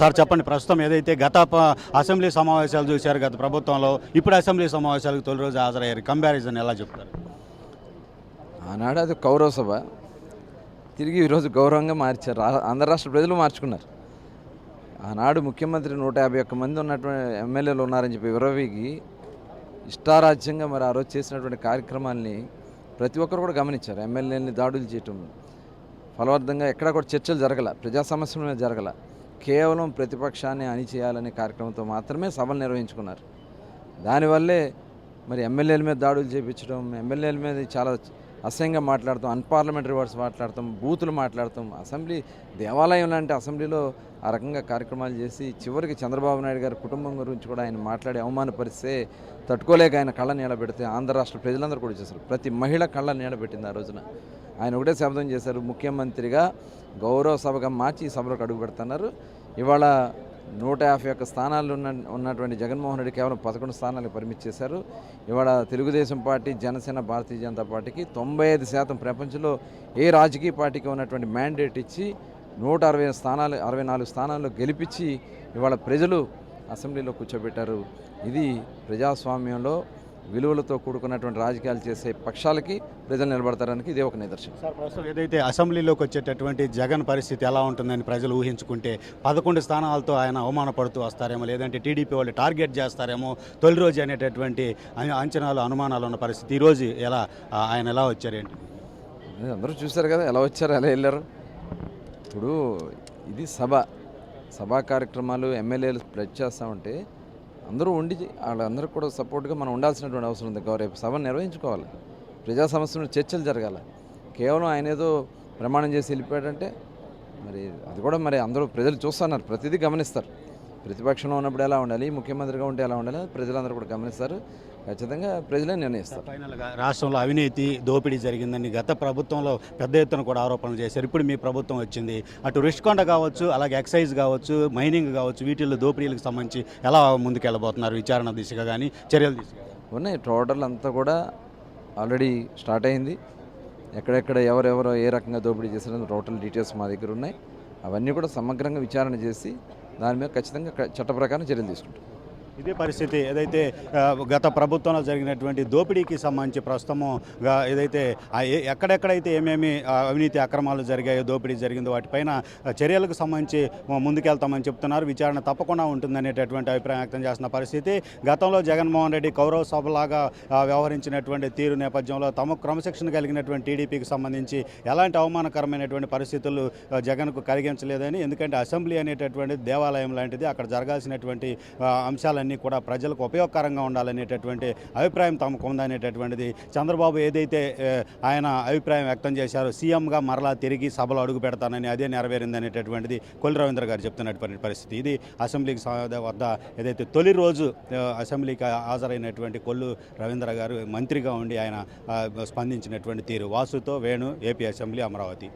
Sir చెప్పండి. ప్రస్తుతం ఏదైతే గత అసెంబ్లీ సమావేశాలు చూశారు గత ప్రభుత్వంలో ఇప్పుడు అసెంబ్లీ సమావేశాలకు తొలి రోజు హాజరయ్యారు. కంపారిజన్ ఎలా చెప్తారు? ఆనాడు అది కౌరవ సభ. తిరిగి ఈరోజు గౌరవంగా మార్చారు. ఆంధ్ర రాష్ట్ర ప్రజలు మార్చుకున్నారు. ఆనాడు ముఖ్యమంత్రి నూట యాభై ఒక్క మంది ఉన్నటువంటి ఎమ్మెల్యేలు ఉన్నారని చెప్పి విరవికి ఇష్టారాజ్యంగా మరి ఆ రోజు చేసినటువంటి కార్యక్రమాల్ని ప్రతి ఒక్కరు కూడా గమనించారు. ఎమ్మెల్యేలని దాడులు చేయటం ఫలవర్ధంగా ఎక్కడా కూడా చర్చలు జరగల ప్రజా సమస్యల మీద జరగల. కేవలం ప్రతిపక్షాన్ని అణిచేయాలనే కార్యక్రమంతో మాత్రమే సభలు నిర్వహించుకున్నారు. దానివల్లే మరి ఎమ్మెల్యేల మీద దాడులు చేయించడం ఎమ్మెల్యేల మీద చాలా అసహ్యంగా మాట్లాడతాం అన్పార్లమెంటరీ వర్డ్స్ మాట్లాడతాం బూతులు మాట్లాడతాం అసెంబ్లీ దేవాలయం లాంటి అసెంబ్లీలో ఆ రకంగా కార్యక్రమాలు చేసి చివరికి చంద్రబాబు నాయుడు గారి కుటుంబం గురించి కూడా ఆయన మాట్లాడి అవమానపరిస్తే తట్టుకోలేక ఆయన కళ్ళ నీడబెడితే ఆంధ్ర రాష్ట్ర ప్రజలందరూ కూడా చేశారు ప్రతి మహిళ కళ్ళ నీడబెట్టింది ఆ రోజున. ఆయన ఒకటే శబ్దం చేశారు. ముఖ్యమంత్రిగా గౌరవ సభగా మార్చి ఈ సభలోకి అడుగు పెడుతున్నారు. ఇవాళ నూట యాభై ఒక్క స్థానాలు ఉన్న ఉన్నటువంటి జగన్మోహన్ రెడ్డి కేవలం పదకొండు స్థానాలకు పరిమితి చేశారు. ఇవాళ తెలుగుదేశం పార్టీ జనసేన భారతీయ జనతా పార్టీకి తొంభై ఐదు శాతం ప్రపంచంలో ఏ రాజకీయ పార్టీకి ఉన్నటువంటి మ్యాండేట్ ఇచ్చి నూట అరవై స్థానాలు అరవై నాలుగు స్థానాల్లో గెలిపించి ఇవాళ ప్రజలు అసెంబ్లీలో కూర్చోబెట్టారు. ఇది ప్రజాస్వామ్యంలో విలువలతో కూడుకున్నటువంటి రాజకీయాలు చేసే పక్షాలకి ప్రజలు నిలబడతారానికి ఇదే ఒక నిదర్శనం. సార్ ప్రస్తుతం ఏదైతే అసెంబ్లీలోకి వచ్చేటటువంటి జగన్ పరిస్థితి ఎలా ఉంటుందని ప్రజలు ఊహించుకుంటే పదకొండు స్థానాలతో ఆయన అవమానపడుతూ వస్తారేమో లేదంటే టీడీపీ వాళ్ళు టార్గెట్ చేస్తారేమో తొలి రోజు అనేటటువంటి అంచనాలు అనుమానాలు ఉన్న పరిస్థితి ఈరోజు ఎలా ఆయన ఎలా వచ్చారేంటి? అదే అందరూ చూశారు కదా ఎలా వచ్చారు ఎలా వెళ్ళారు? ఇప్పుడు ఇది సభ. సభా కార్యక్రమాలు ఎమ్మెల్యేలు ప్లెడ్ చేస్తూ ఉంటే అందరూ ఉండి వాళ్ళందరూ కూడా సపోర్ట్గా మనం ఉండాల్సినటువంటి అవసరం ఉంది. గౌరవ రేపు సభ నిర్వహించుకోవాలి. ప్రజా సమస్యల చర్చలు జరగాలి. కేవలం ఆయన ఏదో ప్రమాణం చేసి వెళ్ళిపోయాడంటే మరి అది కూడా మరి అందరూ ప్రజలు చూస్తున్నారు. ప్రతిదీ గమనిస్తారు. ప్రతిపక్షంలో ఉన్నప్పుడు ఎలా ఉండాలి ముఖ్యమంత్రిగా ఉంటే ఎలా ఉండాలి ప్రజలందరూ కూడా గమనిస్తారు. ఖచ్చితంగా ప్రజలే నిర్ణయిస్తారు. ఫైనల్గా రాష్ట్రంలో అవినీతి దోపిడీ జరిగిందని గత ప్రభుత్వంలో పెద్ద ఎత్తున కూడా ఆరోపణలు చేశారు. ఇప్పుడు మీ ప్రభుత్వం వచ్చింది. అటు రిష్కొండ కావచ్చు అలాగే ఎక్సైజ్ కావచ్చు మైనింగ్ కావచ్చు వీటిల్లో దోపిడీలకు సంబంధించి ఎలా ముందుకెళ్ళబోతున్నారు విచారణ దిశగా కానీ చర్యలు దిశగా ఉన్నాయి. టోటల్ అంతా కూడా ఆల్రెడీ స్టార్ట్ అయింది. ఎక్కడెక్కడ ఎవరెవరు ఏ రకంగా దోపిడీ చేసిన టోటల్ డీటెయిల్స్ మా దగ్గర ఉన్నాయి. అవన్నీ కూడా సమగ్రంగా విచారణ చేసి దాని మీద ఖచ్చితంగా చట్ట ప్రకారం చర్యలు తీసుకుంటాం. ఇదే పరిస్థితి. ఏదైతే గత ప్రభుత్వంలో జరిగినటువంటి దోపిడీకి సంబంధించి ప్రస్తుతము ఏదైతే ఎక్కడెక్కడైతే ఏమేమి అవినీతి అక్రమాలు జరిగాయో దోపిడీ జరిగిందో వాటిపైన చర్యలకు సంబంధించి ముందుకెళ్తామని చెప్తున్నారు. విచారణ తప్పకుండా ఉంటుందనేటటువంటి అభిప్రాయం వ్యక్తం చేస్తున్న పరిస్థితి. గతంలో జగన్మోహన్ రెడ్డి కౌరవ సభలాగా వ్యవహరించినటువంటి తీరు నేపథ్యంలో తమ క్రమశిక్షణ కలిగినటువంటి టీడీపీకి సంబంధించి ఎలాంటి అవమానకరమైనటువంటి పరిస్థితులు జగన్కు కలిగించలేదని ఎందుకంటే అసెంబ్లీ అనేటటువంటి దేవాలయం లాంటిది అక్కడ జరగాల్సినటువంటి అంశాలన్నీ అన్నీ కూడా ప్రజలకు ఉపయోగకరంగా ఉండాలనేటటువంటి అభిప్రాయం తమకు ఉందనేటటువంటిది చంద్రబాబు ఏదైతే ఆయన అభిప్రాయం వ్యక్తం చేశారో సీఎంగా మరలా తిరిగి సభలో అడుగు పెడతానని అదే నెరవేరిందనేటటువంటిది కొల్లి రవీంద్ర గారు చెప్తున్నటువంటి పరిస్థితి. ఇది అసెంబ్లీకి వద్ద ఏదైతే తొలి రోజు అసెంబ్లీకి హాజరైనటువంటి కొల్లు రవీంద్ర గారు మంత్రిగా ఉండి ఆయన స్పందించినటువంటి తీరు. వాసుతో వేణు ఏపీ అసెంబ్లీ అమరావతి.